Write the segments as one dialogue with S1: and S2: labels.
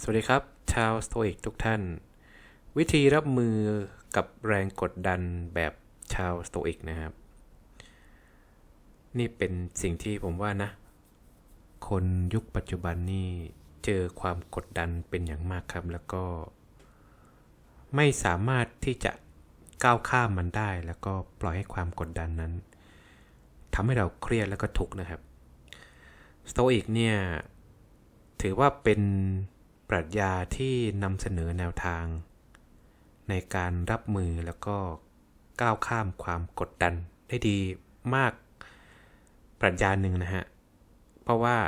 S1: สวัสดีครับ ชาวสโตอิกทุกท่าน วิธีรับมือกับแรงกดดันแบบชาวสโตอิกนะครับ นี่เป็นสิ่งที่ผมว่านะ คนยุคปัจจุบันนี่เจอความกดดันเป็นอย่างมากครับ แล้วก็ ไม่สามารถที่จะก้าวข้ามมันได้ แล้วก็ปล่อยให้ความกดดันนั้นทำให้เราเครียดแล้วก็ทุกข์นะครับสโตอิกเนี่ย ถือว่าเป็น ปรัชญาที่นำเสนอแนวทาง ในการรับมือแล้วก็ก้าวข้ามความกดดันได้ดีมากปรัชญาหนึ่งนะฮะ เพราะว่า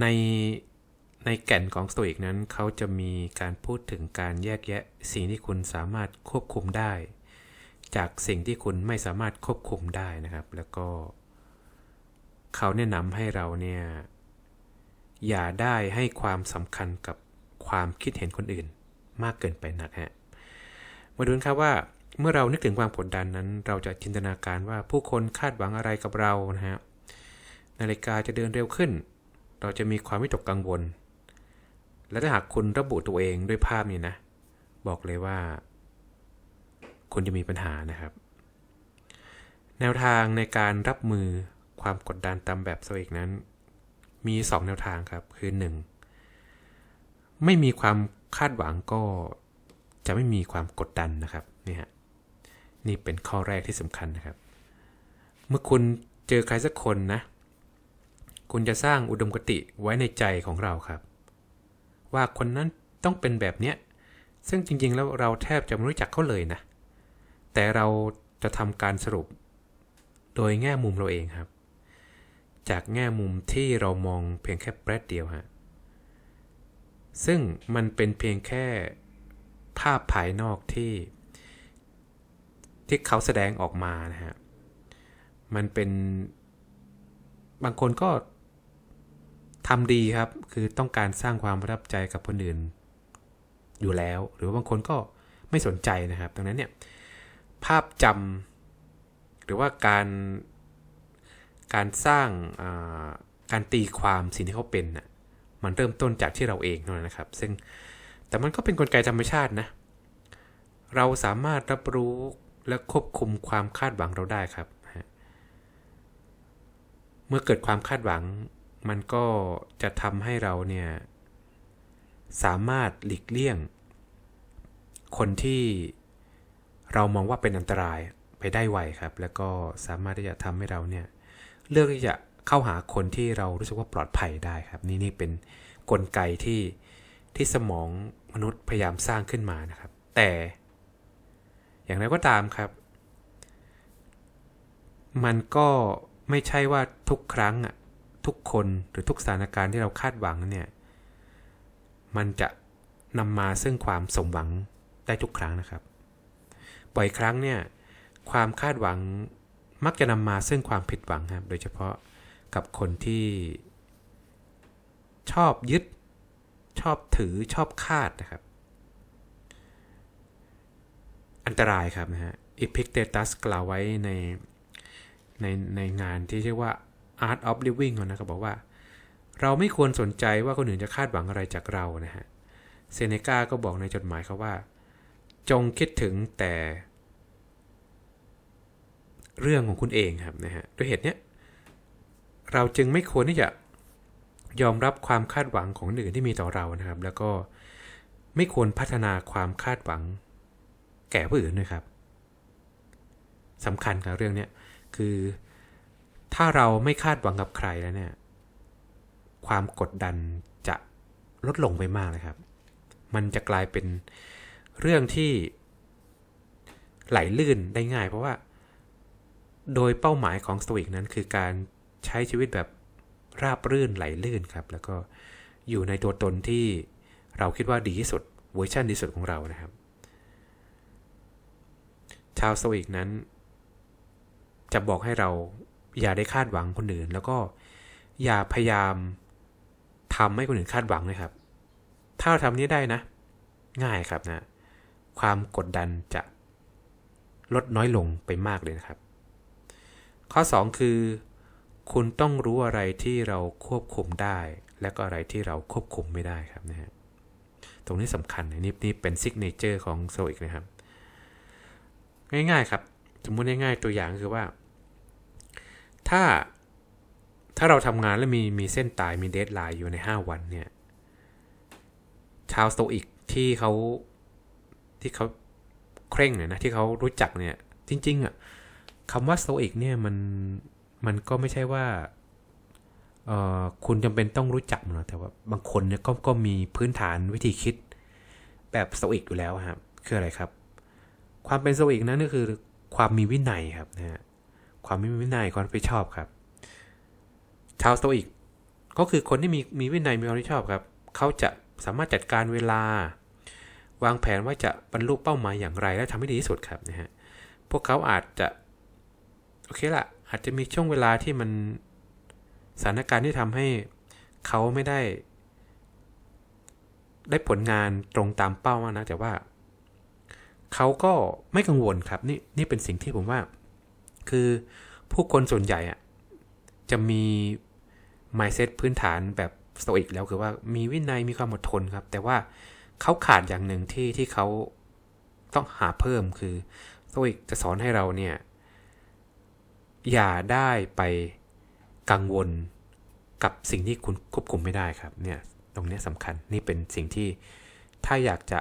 S1: ในในแก่นของสโตอิกนั้นเขาจะมีการพูดถึงการแยกแยะสิ่งที่คุณสามารถควบคุมได้ จากสิ่งที่คุณไม่สามารถควบคุมได้นะครับ แล้วก็เขาแนะนำให้เราเนี่ย อย่าได้ให้ความสำคัญกับความคิดเห็นคนอื่น มากเกินไปนักฮะมาดูนครับว่าเมื่อเรานึกถึงความกดดันนั้น เราจะจินตนาการว่าผู้คนคาดหวังอะไรกับเรานะฮะนาฬิกาจะเดินเร็วขึ้น เราจะมีความวิตกกังวล และถ้าหากคุณระบุตัวเองด้วยภาพนี้นะ บอกเลยว่า คุณจะมีปัญหานะครับ แนวทางในการรับมือความกดดันตามแบบโซอิกนั้น มี 2 แนวทางครับ คือ 1. ไม่มีความคาดหวังก็จะไม่มีความกดดันนะครับนี่ฮะนี่เป็นข้อแรกที่สำคัญนะครับ เมื่อคุณเจอใครสักคนนะ คุณจะสร้างอุดมคติไว้ในใจของเราครับ ว่าคนนั้นต้องเป็นแบบเนี้ยซึ่งจริงๆ แล้วเราแทบจะไม่รู้จักเขาเลยนะ แต่เราจะทำการสรุป โดยแง่มุมเราเองครับ จากแง่มุมที่เรามองเพียงแค่แป๊บเดียวฮะซึ่งมันเป็นเพียงแค่ภาพภายนอกที่ที่เขาแสดงออกมานะฮะ มันเป็นบางคนก็ทำดีครับ คือต้องการสร้างความประทับใจกับคนอื่น อยู่แล้ว หรือบางคนก็ไม่สนใจนะครับ ดังนั้นเนี่ย ภาพจำหรือว่าการ การสร้างการตีความสิ่งที่เขาเป็นน่ะมันเริ่มต้นจากที่เราเองนะครับ ซึ่งแต่มันก็เป็นนกลไกธรรมชาตินะ เราสามารถรับรู้และควบคุมความคาดหวังเราได้ครับ เมื่อเกิดความคาดหวัง มันก็จะทำให้เราเนี่ยสามารถหลีกเลี่ยง คนที่เรามองว่าเป็นอันตรายไปได้ไวครับ แล้วก็สามารถที่จะทำให้เราเนี่ย เลือกที่จะเข้าหาคนที่เรารู้สึกว่าปลอดภัยได้ครับ นี่นี่เป็นนกลไกที่ที่สมองมนุษย์พยายามสร้างขึ้นมานะครับ แต่ อย่างไรก็ตามครับ มันก็ไม่ใช่ว่าทุกครั้งอะทุกคนหรือทุกสถานการณ์ที่เราคาดหวังเนี่ย มันจะนำมาซึ่งความสมหวังได้ทุกครั้งนะครับ บ่อยครั้งเนี่ย ความคาดหวัง มักจะนำมาซึ่งความผิดหวังครับ โดยเฉพาะกับคนที่ชอบยึด ชอบถือชอบคาดนะครับ อันตรายครับนะฮะอิพิกเตตัสกล่าวไว้ในในในงานที่ชื่อว่า Art of Living นะครับบอกว่า เราไม่ควรสนใจว่าคนอื่นจะคาดหวังอะไรจากเรานะฮะเซเนกาก็บอกในจดหมายเขาว่า จงคิดถึงแต่ เรื่องของคุณเองครับนะฮะด้วยเหตุนี้เราจึงไม่ควรที่จะยอมรับความคาดหวังของคนอื่นที่มีต่อเรานะครับ แล้วก็ไม่ควรพัฒนาความคาดหวังแก่ผู้อื่นด้วยครับสำคัญกับเรื่องนี้คือถ้าเราไม่คาดหวังกับใครแล้วเนี่ย ความกดดันจะลดลงไปมากเลยครับ มันจะกลายเป็นเรื่องที่ไหลลื่นได้ง่าย เพราะว่า โดยเป้าหมายของสโตอิกนั้นคือการใช้ชีวิตแบบราบรื่นไหลลื่นครับ แล้วก็อยู่ในตัวตนที่เราคิดว่าดีที่สุดเวอร์ชันดีสุดของเรานะครับ ชาวสโตอิกนั้น จะบอกให้เราอย่าได้คาดหวังคนอื่น แล้วก็อย่าพยายามทำให้คนอื่นคาดหวังนะครับ ถ้าเราทำนี้ได้นะ ง่ายครับนะ ความกดดันจะลดน้อยลงไปมากเลยนะครับ ข้อ 2 คือ คุณต้องรู้อะไรที่เราควบคุมได้ และก็อะไรที่เราควบคุมไม่ได้ครับนะฮะตรงนี้สำคัญนะนี่นี่เป็นซิกเนเจอร์ของโซอิกนะครับ ง่ายๆครับสมมติง่ายๆตัวอย่างคือว่า ถ้าถ้าเราทำงานแล้วมีมีเส้นตายมีเดทไลน์อยู่ใน 5 วันเนี่ยชาวโตอิกที่เขาที่เขาเคร่งเนี่ยนะที่เขารู้จักเนี่ย จริง ๆอะ คำว่าสโตอิกเนี่ยมันมันก็ไม่ใช่ว่าเอ่อคุณจำเป็นต้องรู้จักมันหรอกแต่ว่าบางคนเนี่ยก็ก็มีพื้นฐานวิธีคิดแบบสโตอิกอยู่แล้วครับคืออะไรครับ ความเป็นสโตอิกนั้นก็คือความมีวินัยครับนะฮะความมีวินัยความรับผิดชอบครับ ชาวสโตอิกก็คือคนที่มีมีวินัยมีความรับผิดชอบครับเขาจะสามารถจัดการเวลา วางแผนว่าจะบรรลุเป้าหมายอย่างไรและทำให้ดีที่สุดครับนะฮะพวกเขาอาจจะ โอเคละอาจจะมีช่วงเวลาที่มันสถานการณ์ที่ทำให้เขาไม่ได้ ได้ผลงานตรงตามเป้ามากนะ แต่ว่าเขาก็ไม่กังวลครับ นี่นี่เป็นสิ่งที่ผมว่า คือผู้คนส่วนใหญ่อะจะมี mindset พื้นฐานแบบสโตอิกแล้วคือว่ามีวินัยมีความอดทนครับ แต่ว่าเขาขาดอย่างหนึ่งที่ที่เขาต้องหาเพิ่มคือสโตอิกจะสอนให้เราเนี่ย อย่าได้ไปกังวลกับสิ่งที่คุณควบคุมไม่ได้ครับเนี่ยตรงนี้สำคัญนี่เป็นสิ่งที่ถ้าอยากจะ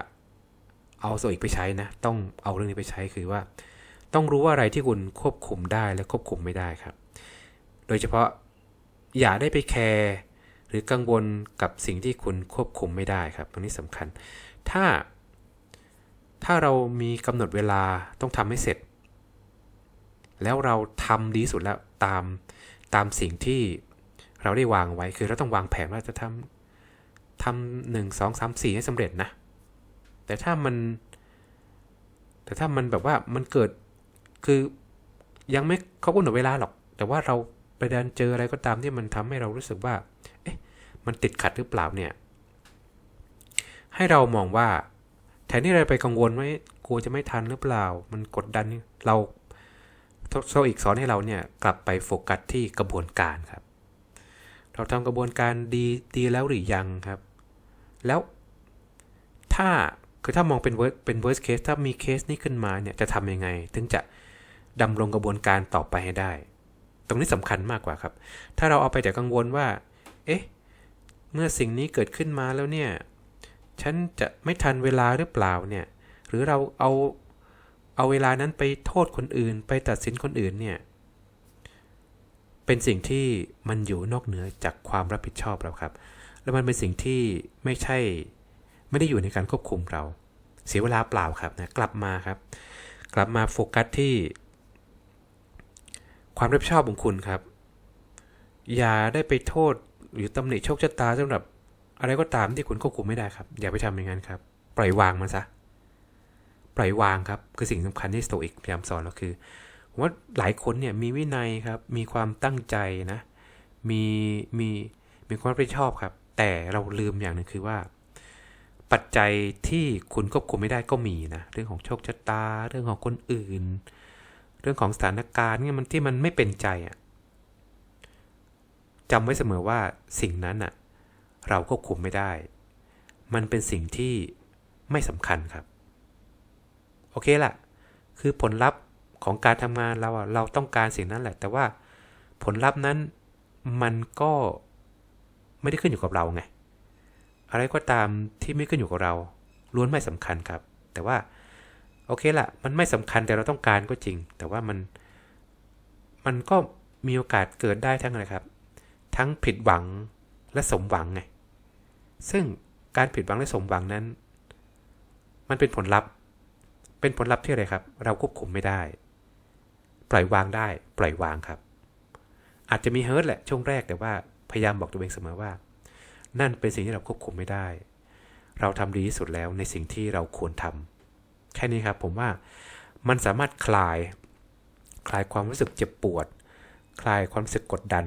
S1: เอาโซอิกไปใช้นะ ต้องเอาเรื่องนี้ไปใช้คือว่า ต้องรู้ว่าอะไรที่คุณควบคุมได้และควบคุมไม่ได้ครับ โดยเฉพาะอย่าได้ไปแคร์หรือกังวลกับสิ่งที่คุณควบคุมไม่ได้ครับ ตรงนี้สำคัญ ถ้า ถ้าเรามีกำหนดเวลาต้องทำให้เสร็จ แล้วเราทำดีสุดแล้วตามตามสิ่งที่เราได้วางไว้คือเราต้องวางแผนว่าจะทำทำหนึ่งสองสามสี่ให้สำเร็จนะ แต่ถ้ามัน แต่ถ้ามันแบบว่ามันเกิดคือยังไม่เขากำหนดเวลาหรอก แต่ว่าเราไปเดินเจออะไรก็ตามที่มันทำให้เรารู้สึกว่า เอ๊ะ มันติดขัดหรือเปล่าเนี่ย ให้เรามองว่าแทนที่เราไปกังวลว่ากลัวจะไม่ทันหรือเปล่า มันกดดันเรา โซอีกสอนให้เราเนี่ยกลับไปโฟกัสที่กระบวนการครับ เราทำกระบวนการดีดีแล้วหรือยังครับ แล้วถ้าคือถ้ามองเป็นเวิร์เป็น worst case ถ้ามีเคสนี้ขึ้นมาเนี่ยจะทำยังไง ถึงจะดำรงกระบวนการต่อไปให้ได้ ตรงนี้สำคัญมากกว่าครับ ถ้าเราเอาไปแต่กังวลว่า เอ๊ะ เมื่อสิ่งนี้เกิดขึ้นมาแล้วเนี่ย ฉันจะไม่ทันเวลาหรือเปล่าเนี่ย หรือเราเอา เอาเวลานั้นไปโทษคนอื่น ไปตัดสินคนอื่นเนี่ย เป็นสิ่งที่มันอยู่นอกเหนือจากความรับผิดชอบเราครับ แล้วมันเป็นสิ่งที่ไม่ใช่ ไม่ได้อยู่ในการควบคุมเรา เสียเวลาเปล่าครับนะกลับมาครับ กลับมาโฟกัสที่ ความรับผิดชอบของคุณครับ อย่าได้ไปโทษหรือตำหนิโชคชะตาสำหรับ อะไรก็ตามที่คุณควบคุมไม่ได้ครับ อย่าไปทำอย่างนั้นครับ ปล่อยวางมันซะ ปล่อยวางครับ คือสิ่งสำคัญที่สโตอิกพยายามสอนเราคือว่าหลายคนเนี่ยมีวินัยครับ มีความตั้งใจนะ มีมีมีความรับผิดชอบครับ แต่เราลืมอย่างหนึ่งคือว่า ปัจจัยที่คุณควบคุมไม่ได้ก็มีนะ เรื่องของโชคชะตา เรื่องของคนอื่น เรื่องของสถานการณ์เนี่ยมันที่มันไม่เป็นใจอะจำไว้เสมอว่าสิ่งนั้นอะเราควบคุมไม่ได้ มันเป็นสิ่งที่ไม่สำคัญครับ เคละคือผลลัพธ์ของการทำงานเราอะเราต้องการสิ่งนั้นแหละ แต่ว่าผลลัพธ์นั้นมันก็ไม่ได้ขึ้นอยู่กับเราไงอะไรก็ตามที่ไม่ขึ้นอยู่กับเรา ล้วนไม่สำคัญครับ แต่ว่าโอเคละมันไม่สำคัญแต่เราต้องการก็จริง แต่ว่ามันมันก็มีโอกาสเกิดได้ทั้งอะไรครับ ทั้งผิดหวังและสมหวังไงซึ่งการผิดหวังและสมหวังนั้น มันเป็นผลลัพธ์ เป็นผลลัพธ์ที่อะไรครับ เราควบคุมไม่ได้ ปล่อยวางได้ ปล่อยวางครับ อาจจะมีเฮิร์ตแหละช่วงแรกแต่ว่าพยายามบอกตัวเองเสมอว่า นั่นเป็นสิ่งที่เราควบคุมไม่ได้ เราทำดีที่สุดแล้วในสิ่งที่เราควรทำแค่นี้ครับผมว่ามันสามารถคลาย คลายความรู้สึกเจ็บปวด คลายความรู้สึกกดดัน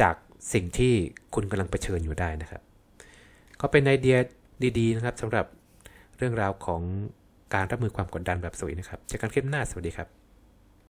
S1: จากสิ่งที่คุณกำลังเผชิญอยู่ได้นะครับ ก็เป็นไอเดียดี ๆ นะครับสำหรับ เรื่องราวของการรับมือความกดดันแบบสวยนะครับเจอกันคลิปหน้าสวัสดีครับ